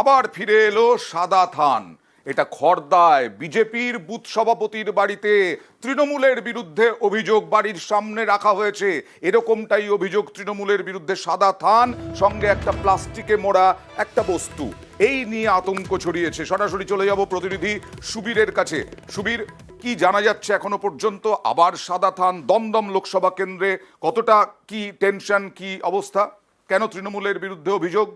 আবার ফিরে এলো সাদা থান। এটা খর্দায় বিজেপির বুথ সভাপতির বাড়িতে তৃণমূলের বিরুদ্ধে অভিযোগ বাড়ির সামনে রাখা হয়েছে। এরকমটাই অভিযোগ তৃণমূলের বিরুদ্ধে সাদা থান, সঙ্গে একটা প্লাস্টিকে মোড়া, একটা বস্তু। এই নিয়ে আতঙ্ক ছড়িয়েছে। সরাসরি চলে যাব প্রতিনিধি সুবীরের কাছে। সুবীর, কি জানা যাচ্ছে এখনও পর্যন্ত? আবার সাদা থান দমদম লোকসভা কেন্দ্রে কতটা কি টেনশন কি অবস্থা? কেন তৃণমূলের বিরুদ্ধে অভিযোগ?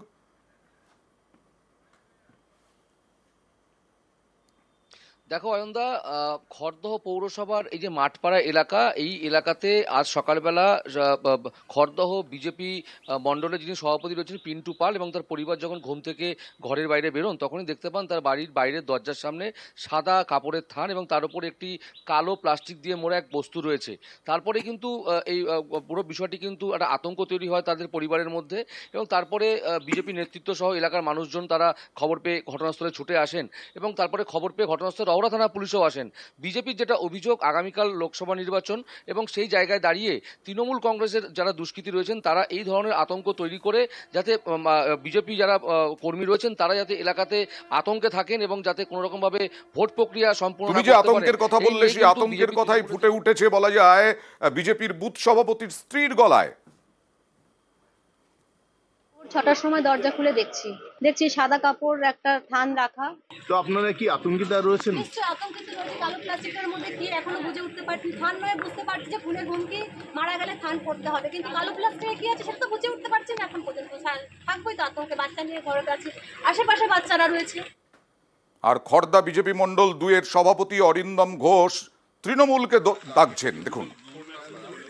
দেখো অয়নদা আহ, খড়দহ পৌরসভার এই যে মাঠপাড়া এলাকা এই এলাকাতে আজ সকালবেলা খড়দহ বিজেপি মণ্ডলের যিনি সভাপতি রয়েছেন পিন্টু পাল এবং তার পরিবার যখন ঘুম থেকে ঘরের বাইরে বেরোন তখনই দেখতে পান তার বাড়ির বাইরের দরজার সামনে সাদা কাপড়ের থান এবং তার উপর একটি কালো প্লাস্টিক দিয়ে মোড়া এক বস্তু রয়েছে। তারপরে কিন্তু এই পুরো বিষয়টি কিন্তু একটা আতঙ্ক তৈরি হয় তাদের পরিবারের মধ্যে এবং তারপরে বিজেপি নেতৃত্ব সহ এলাকার মানুষজন তারা খবর পেয়ে ঘটনাস্থলে ছুটে আসেন এবং তারপরে খবর পেয়ে ঘটনাস্থলে রওরা থানা পুলিশও আসেন। বিজেপির যেটা অভিযোগ আগামীকাল লোকসভা নির্বাচন এবং সেই জায়গায় দাঁড়িয়ে তৃণমূল কংগ্রেসের যারা দুষ্কৃতী রয়েছেন তারা এই ধরনের আতঙ্ক তৈরি করে যাতে বিজেপি যারা কর্মী রয়েছেন তারা যাতে এলাকাতে আতঙ্কে থাকেন এবং যাতে কোনো রকম ভাবে ভোট প্রক্রিয়া সম্পূর্ণ তুমি যে আতঙ্কের কথা বললে সেই আতঙ্কের কথাই ফুটে উঠেছে বলা যায় বিজেপির বুথ সভাপতির স্ত্রীর গলায়। ছটার সময় দরজা খুলে দেখছি। দেখছি সাদা কাপড় একটা থান রাখা। তো আপনারা কি আতঙ্কিত রয়েছেন? নিশ্চয় আতঙ্কিত রয়েছে। কালো প্লাস্টিকের মধ্যে কি এখনও বুঝে উঠতে পারছি থান নয় বুঝতে পারছি যে খুনের হুমকি মারা গেলে থান পড়তে হবে। কিন্তু কালো প্লাস্টিকে কি আছে সেটা তো বুঝে উঠতে পারছি না এখন পর্যন্ত। থাকবোই তো আতঙ্কে বাচ্চা নিয়ে ঘরে কাছে আশেপাশে বাচ্চারা রয়েছে। আর খর্দা বিজেপি মণ্ডল দুয়ের সভাপতি অরিন্দম ঘোষ তৃণমূলকে দো- ডাকছেন। দেখুন।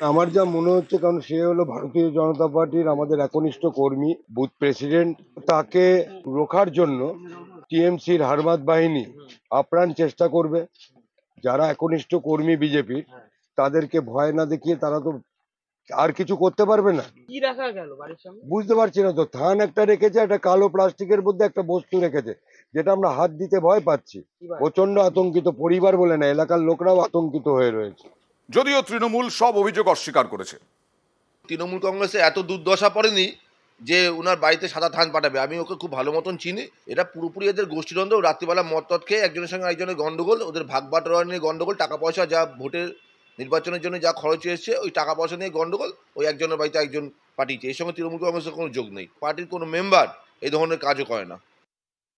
আমার যা মনে হচ্ছে কারণ সে হলো ভারতীয় জনতা পার্টির আমাদের একনিষ্ঠ কর্মী বুথ প্রেসিডেন্ট। তাকে রোখার জন্য টিএমসির হারমাত বাহিনী আপ্রাণ চেষ্টা করবে। যারা একনিষ্ঠ কর্মী বিজেপির তাদেরকে ভয় না দেখিয়ে তারা তো আর কিছু করতে পারবে না। কি রাখা গেল বাড়ির সামনে? বুঝতে পারছি না তো। থান একটা রেখেছে একটা কালো প্লাস্টিকের মধ্যে একটা বস্তু রেখেছে যেটা আমরা হাত দিতে ভয় পাচ্ছি। প্রচণ্ড আতঙ্কিত পরিবার বলে না এলাকার লোকরাও আতঙ্কিত হয়ে রয়েছে। যদিও তৃণমূল সব অভিযোগ অস্বীকার করেছে। তৃণমূল কংগ্রেসে এত দুর্দশা পড়েনি যে ওনার বাড়িতে সাদা ধান পাঠাবে। আমি ওকে খুব ভালো মতন চিনি। এটা পুরোপুরি এদের গোষ্ঠীদ্বন্দ্ব। রাত্রিবেলা মদ টদ খেয়ে একজনের সঙ্গে একজনের গন্ডগোল, ওদের ভাগ বাটোয়ারা নিয়ে গন্ডগোল, টাকা পয়সা যা ভোটের নির্বাচনের জন্য যা খরচ এসেছে, ওই টাকা পয়সা নিয়ে গন্ডগোল, ওই একজনের বাড়িতে একজন পাঠিয়েছে। এর সঙ্গে তৃণমূল কংগ্রেসের কোনো যোগ নেই। পার্টির কোনো মেম্বার এই ধরনের কাজও করে না।